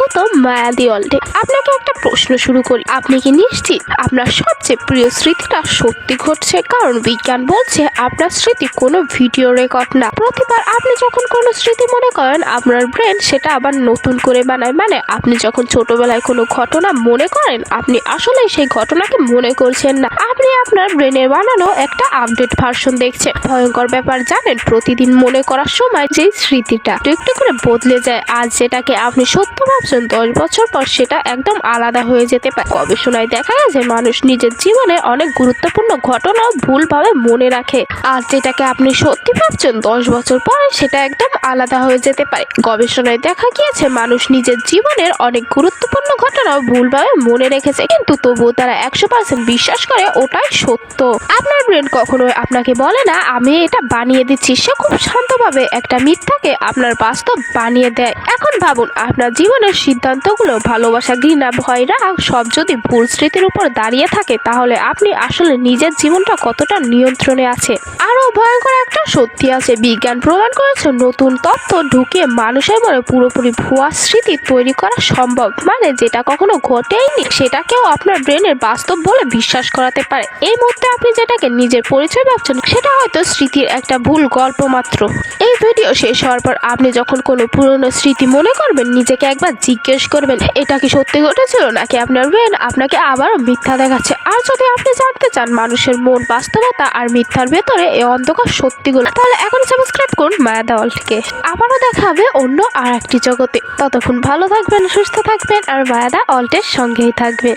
স্বাগত মায়াদি অলডে। আপনাকে একটা প্রশ্ন শুরু করি। আপনি কি নিশ্চিত আপনার সবচেয়ে প্রিয় স্মৃতিটা সত্যি ঘটছে? কারণ বিজ্ঞান বলছে আপনার স্মৃতি কোনো ভিডিও রেকর্ড না। প্রতিবার আপনি যখন কোনো স্মৃতি মনে করেন, আপনার ব্রেন সেটা আবার নতুন করে বানায়। মানে আপনি যখন ছোটবেলায় কোনো ঘটনা মনে করেন, আপনি আসলে সেই ঘটনাকে মনে করছেন না। আপনার ব্রেনের বানানো একটা আপডেট ভার্সন দেখছে। ভয়ঙ্কর ব্যাপার, জানেন? প্রতিদিন মনে করার সময় যে স্মৃতিটা একটু করে বদলে যায় আজ যেটাকে আপনি সত্য ভাবছেন দশ বছর পর সেটা একদম আলাদা হয়ে যেতে পারে। গবেষণায় দেখা গেছে মানুষ নিজের জীবনে অনেক গুরুত্বপূর্ণ ঘটনা ভুলভাবে মনে রাখে আর যেটাকে আপনি সত্যি ভাবছেন দশ বছর পরে সেটা একদম আলাদা হয়ে যেতে পারে। গবেষণায় দেখা গিয়েছে মানুষ নিজের জীবনের অনেক গুরুত্বপূর্ণ ঘটনা ভুলভাবে মনে রেখেছে। কিন্তু তবুও তারা একশো পার্সেন্ট বিশ্বাস করে ওটাই সত্য। আপনার ব্রেন কখনোই আপনাকে বলে না, আমি এটা বানিয়ে দিচ্ছি। সে খুব শান্তভাবে একটা মিথ্যাকে আপনার বাস্তব বানিয়ে দেয়। এখন ভাবুন, আপনার জীবনের সিদ্ধান্তগুলো ভালোবাসা, ঘৃণা, ভয়, রাগ, সব যদি ভুল স্মৃতির উপর দাঁড়িয়ে থাকে, তাহলে আপনি আসলে নিজের জীবনটা কতটা নিয়ন্ত্রণে আছে? আরও ভয়ঙ্কর একটা সত্যি আছে। বিজ্ঞান প্রমাণ করেছে নতুন তথ্য ঢুকিয়ে মানুষের মনে পুরোপুরি ভুয়া স্মৃতি তৈরি করা সম্ভব। মানে যেটা কখনো ঘটেইনি, সেটাকেও আপনার ব্রেনের বাস্তব বলে বিশ্বাস করাতে পারে। এই মুহূর্তে আপনি যেটাকে নিজের পরিচয় ভাবছেন, সেটা হয়তো স্মৃতির একটা ভুল গল্প মাত্র। এই ভিডিও শেষ হওয়ার পর আপনি যখন কোনো পুরনো স্মৃতি মনে করবেন, নিজেকে একবার জিজ্ঞেস করবেন, এটা কি সত্যি ঘটেছিল নাকি আপনার ব্রেন আপনাকে আবারও মিথ্যা দেখাচ্ছে। আর যদি আপনি জানতে চান মানুষের মন বাস্তবতা আর মিথ্যার ভেতরে এই অন্ধকার সত্যিগুলো, তাহলে এখন সাবস্ক্রাইব করুন মায়া দেওয়ালটিকে। আবারও দেখা হবে অন্য আর একটি জগতে। ততক্ষণ ভালো থাকবেন, সুস্থ থাকবেন আর মায়াদা অলটের সঙ্গেই থাকবেন।